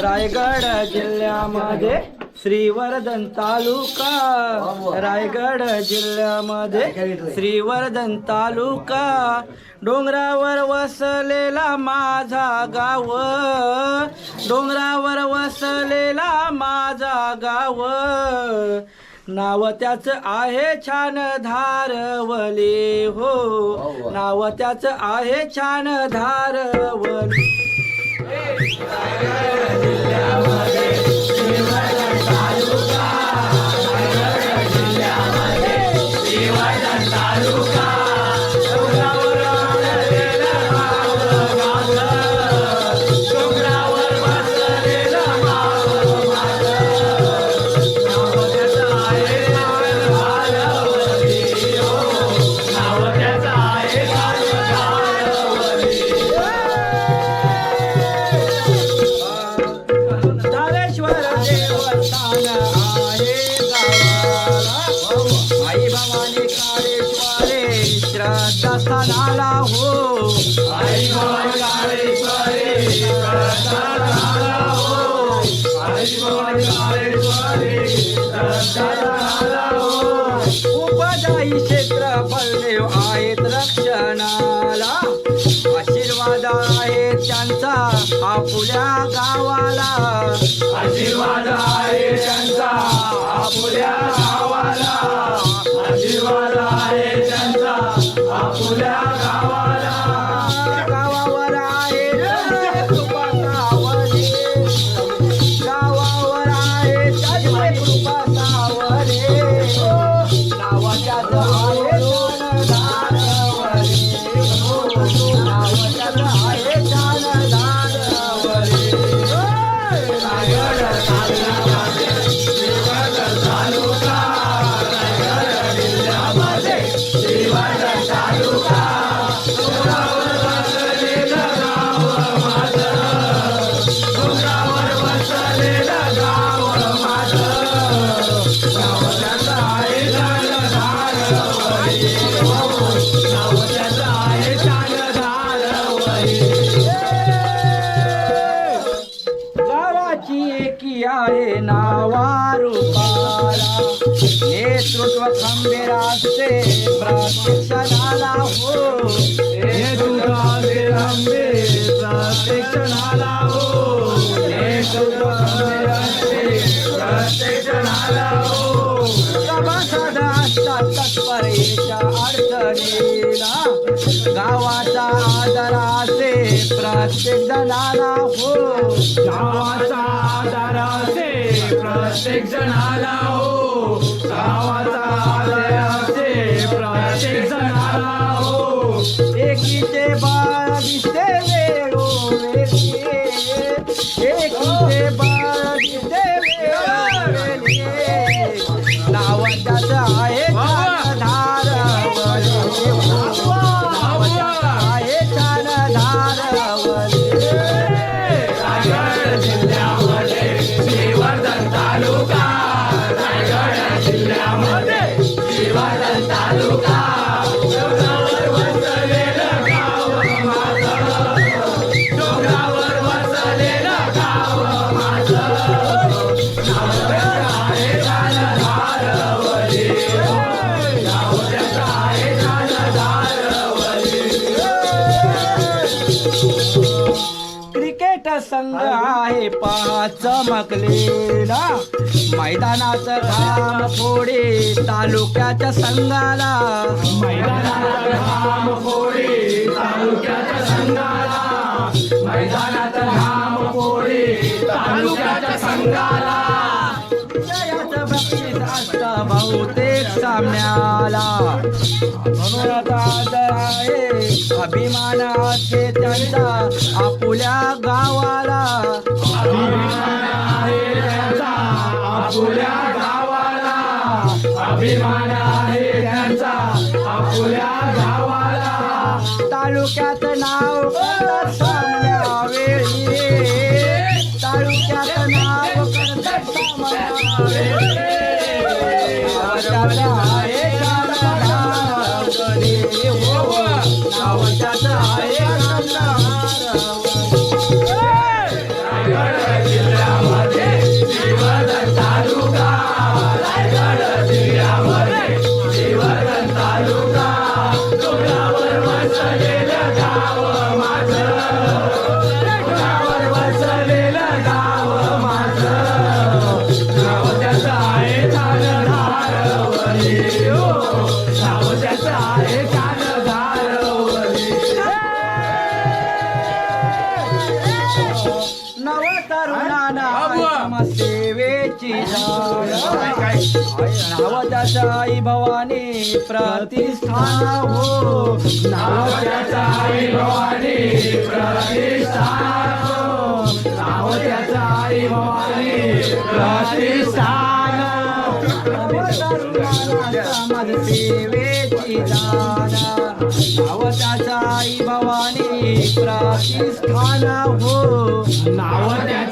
रायगड जिल्ह्यामध्ये श्रीवर्धन तालुका. रायगड जिल्ह्यामध्ये श्रीवर्धन तालुका. डोंगरावर वसलेला माझा गाव. डोंगरावर वसलेला माझा गाव. नाव त्याच आहे छान धारवले हो. नाव त्याच आहे छान धारवले. धारेश्वर श्रद्धास्थानाला हो. उपदायी क्षेत्र बलदेव आहेत रक्षणाला. आशीर्वाद आहेत त्यांचा आपुल्या गावाला. आशीर्वाद आहे त्यांचा आपुल्या तत्परेच्या अडचणीला गावाचा आदर असे प्रत्येक जणाला हो. गावाचा आदर असे प्रत्येक जणाला हो. गावाचा आदर असे प्रत्येक जणाला हो. एकीचे बाळ श्रीवर्धन क्रिकेट संघ आहे पाच चमकलेला मैदानात घाम फोडे तालुक्याच्या संघाला. मैदानात घाम फोडे तालुक्याच्या संघाला. मैदानात घाम फोडे तालुक्याच्या संघाला. जयाचं बक्षीस असतं बहुतेक सामन्याला. म्हणून आता आदर आहे अभिमान असते त्यांचा आपुल्या गावाला. आपुल्या गावाला. अभिमान आहे त्यांचा. आपुल्या गावाला. तालुक्यात नाव सेवेची आई भवानी प्रतिष्ठान हो. नाव आई भवानी प्रतिष्ठान हो. आई भवानी प्रतिष्ठा सेवेची आई भवानी हो. नावत्या